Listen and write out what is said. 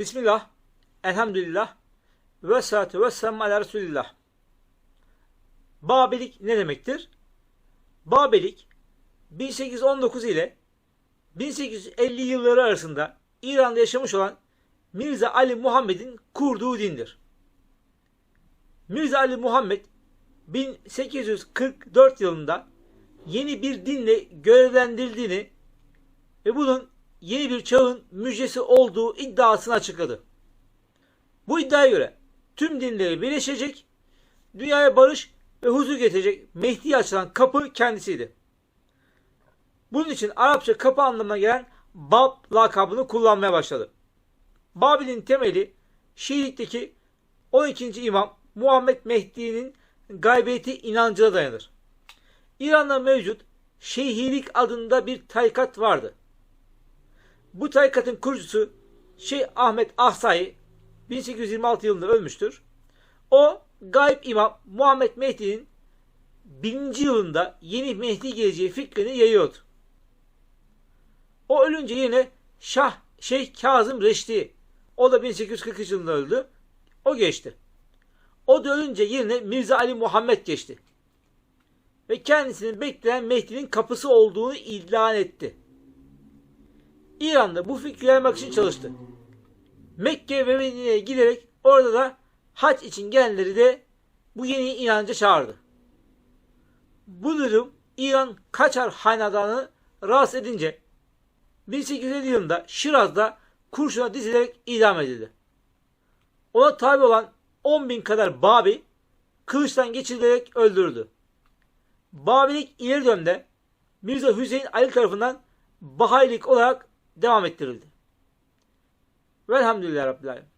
Bismillah, elhamdülillah, ve salatu ve selamu ala Resulillah. Babilik ne demektir? Babilik 1819 ile 1850 yılları arasında İran'da yaşamış olan Mirza Ali Muhammed'in kurduğu dindir. Mirza Ali Muhammed 1844 yılında yeni bir dinle görevlendirildiğini ve bunun yeni bir çağın müjdesi olduğu iddiasını açıkladı. Bu iddiaya göre tüm dinleri birleşecek, dünyaya barış ve huzur getirecek Mehdi'ye açılan kapı kendisiydi. Bunun için Arapça kapı anlamına gelen Bab lakabını kullanmaya başladı. Babil'in temeli Şiilikteki 12. imam Muhammed Mehdi'nin gaybeti inancına dayanır. İran'da mevcut Şeyhilik adında bir tarikat vardı. Bu tarikatın kurucusu Şeyh Ahmet Ahsai 1826 yılında ölmüştür. O gayb imam Muhammed Mehdi'nin birinci yılında yeni Mehdi geleceği fikrini yayıyordu. O ölünce yine Şah Şeyh Kazım Reşdi o da 1843 yılında öldü. O geçti. O da ölünce yerine Mirza Ali Muhammed geçti. Ve kendisinin beklenen Mehdi'nin kapısı olduğunu ilan etti. İran'da bu fikri yaymak için çalıştı. Mekke ve Medine'ye giderek orada da hac için gelenleri de bu yeni inanca çağırdı. Bu durum İran Kaçar hanedanı rahatsız edince 1850 yılında Şiraz'da kurşuna dizilerek idam edildi. Ona tabi olan 10 bin kadar Babi kılıçtan geçirilerek öldürüldü. Babilik ileri dönemde Mirza Hüseyin Ali tarafından Bahayilik olarak devam ettirildi. Velhamdülillah Rabbil Alemin.